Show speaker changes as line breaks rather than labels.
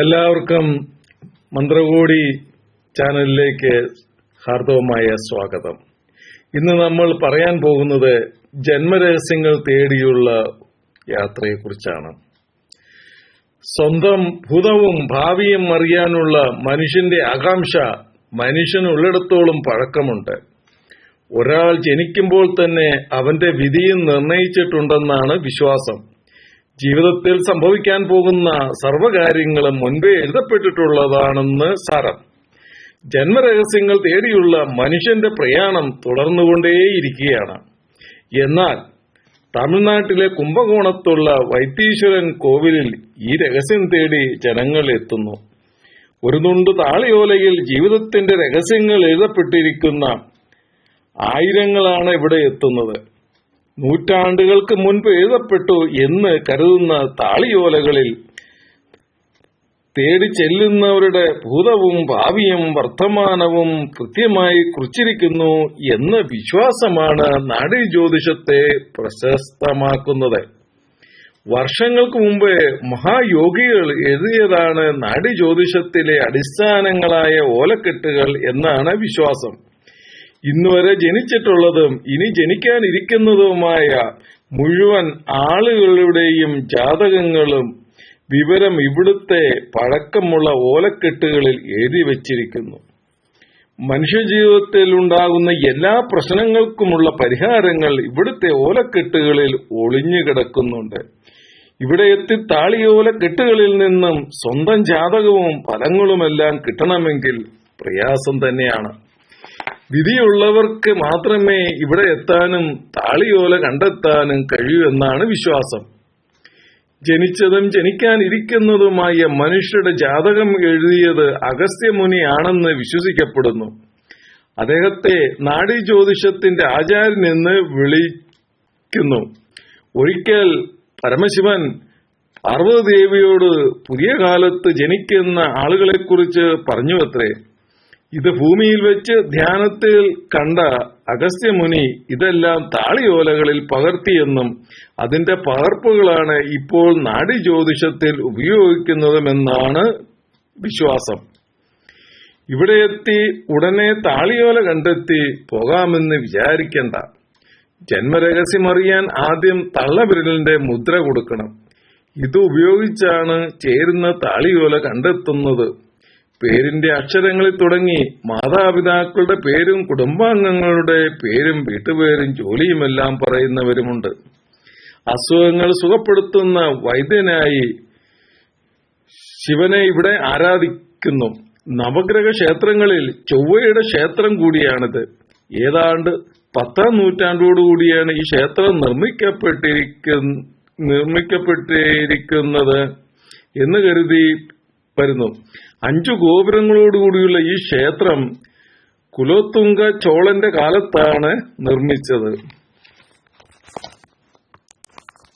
എല്ലാവർക്കും മന്ത്രകോടി ചാനലിലേക്ക് ഹാർദവമായ സ്വാഗതം. ഇന്ന് നമ്മൾ പറയാൻ പോകുന്നത് ജന്മരഹസ്യങ്ങൾ തേടിയുള്ള യാത്രയെക്കുറിച്ചാണ്. സ്വന്തം ഭൂതവും ഭാവിയും അറിയാനുള്ള മനുഷ്യന്റെ ആകാംക്ഷ മനുഷ്യനുള്ളിടത്തോളം പഴക്കമുണ്ട്. ഒരാൾ ജനിക്കുമ്പോൾ തന്നെ അവന്റെ വിധിയും നിർണയിച്ചിട്ടുണ്ടെന്നാണ് വിശ്വാസം. ജീവിതത്തിൽ സംഭവിക്കാൻ പോകുന്ന സർവകാര്യങ്ങളും മുൻപേ എഴുതപ്പെട്ടിട്ടുള്ളതാണെന്ന് സാരം. ജന്മരഹസ്യങ്ങൾ തേടിയുള്ള മനുഷ്യന്റെ പ്രയാണം തുടർന്നുകൊണ്ടേയിരിക്കുകയാണ്. എന്നാൽ തമിഴ്നാട്ടിലെ കുംഭകോണത്തുള്ള വൈത്തീശ്വരൻ കോവിലിൽ ഈ രഹസ്യം തേടി ജനങ്ങൾ എത്തുന്നു. ഒരു നുണ്ട് താളിയോലയിൽ ജീവിതത്തിന്റെ രഹസ്യങ്ങൾ എഴുതപ്പെട്ടിരിക്കുന്ന ആയിരങ്ങളാണ് ഇവിടെ എത്തുന്നത്. നൂറ്റാണ്ടുകൾക്ക് മുൻപ് എഴുതപ്പെട്ടു എന്ന് കരുതുന്ന താളിയോലകളിൽ തേടി ചെല്ലുന്നവരുടെ ഭൂതവും ഭാവിയും വർത്തമാനവും കൃത്യമായി കുറിച്ചിരിക്കുന്നു എന്ന വിശ്വാസമാണ് നാടി ജ്യോതിഷത്തെ പ്രശസ്തമാക്കുന്നത്. വർഷങ്ങൾക്ക് മുമ്പ് മഹായോഗികൾ എഴുതിയതാണ് നാടി ജ്യോതിഷത്തിലെ അടിസ്ഥാനങ്ങളായ ഓലക്കെട്ടുകൾ എന്നാണ് വിശ്വാസം. ഇന്നുവരെ ജനിച്ചിട്ടുള്ളതും ഇനി ജനിക്കാനിരിക്കുന്നതുമായ മുഴുവൻ ആളുകളുടെയും ജാതകങ്ങളും വിവരം ഇവിടുത്തെ പഴക്കമുള്ള ഓലക്കെട്ടുകളിൽ എഴുതി വച്ചിരിക്കുന്നു. മനുഷ്യജീവിതത്തിൽ ഉണ്ടാകുന്ന എല്ലാ പ്രശ്നങ്ങൾക്കുമുള്ള പരിഹാരങ്ങൾ ഇവിടുത്തെ ഓലക്കെട്ടുകളിൽ ഒളിഞ്ഞു കിടക്കുന്നുണ്ട്. ഇവിടെ എത്തി താളിയോല കെട്ടുകളിൽ നിന്നും സ്വന്തം ജാതകവും ഫലങ്ങളുമെല്ലാം കിട്ടണമെങ്കിൽ പ്രയാസം തന്നെയാണ്. വിധിയുള്ളവർക്ക് മാത്രമേ ഇവിടെ എത്താനും താളിയോല കണ്ടെത്താനും കഴിയൂ എന്നാണ് വിശ്വാസം. ജനിച്ചതും ജനിക്കാനിരിക്കുന്നതുമായ മനുഷ്യരുടെ ജാതകം എഴുതിയത് അഗസ്ത്യമുനിയാണെന്ന് വിശ്വസിക്കപ്പെടുന്നു. അദ്ദേഹത്തെ നാഡീ ജ്യോതിഷത്തിന്റെ നിന്ന് വിളിക്കുന്നു. ഒരിക്കൽ പരമശിവൻ പാർവതദേവിയോട് പുതിയ കാലത്ത് ജനിക്കുന്ന ആളുകളെക്കുറിച്ച് പറഞ്ഞുവത്രേ ഇത് ഭൂമിയിൽ വെച്ച് ധ്യാനത്തിൽ കണ്ട അഗസ്ത്യമുനി ഇതെല്ലാം താളിയോലകളിൽ പകർത്തിയെന്നും അതിന്റെ പകർപ്പുകളാണ് ഇപ്പോൾ നാഡി ജ്യോതിഷത്തിൽ ഉപയോഗിക്കുന്നതുമെന്നാണ് വിശ്വാസം. ഇവിടെ എത്തി ഉടനെ താളിയോല കണ്ടെത്തി പോകാമെന്ന് വിചാരിക്കണ്ട. ജന്മരഹസ്യമറിയാൻ ആദ്യം തള്ളവിരലിന്റെ മുദ്ര കൊടുക്കണം. ഇത് ഉപയോഗിച്ചാണ് ചേരുന്ന താളിയോല കണ്ടെത്തുന്നത്. പേരിന്റെ അക്ഷരങ്ങളിൽ തുടങ്ങി മാതാപിതാക്കളുടെ പേരും കുടുംബാംഗങ്ങളുടെ പേരും വീട്ടുപേരും ജോലിയുമെല്ലാം പറയുന്നവരുമുണ്ട്. അസുഖങ്ങൾ സുഖപ്പെടുത്തുന്ന വൈദ്യനായി ശിവനെ ഇവിടെ ആരാധിക്കുന്നു. നവഗ്രഹ ക്ഷേത്രങ്ങളിൽ ചൊവ്വയുടെ ക്ഷേത്രം കൂടിയാണിത്. ഏതാണ്ട് പത്താം നൂറ്റാണ്ടോടുകൂടിയാണ് ഈ ക്ഷേത്രം നിർമ്മിക്കപ്പെട്ടിരിക്കുന്ന നിർമ്മിക്കപ്പെട്ടിരിക്കുന്നത് എന്ന് കരുതി വരുന്നു. അഞ്ചു ഗോപുരങ്ങളോടുകൂടിയുള്ള ഈ ക്ഷേത്രം കുലോത്തുങ്ക ചോളന്റെ കാലത്താണ് നിർമ്മിച്ചത്.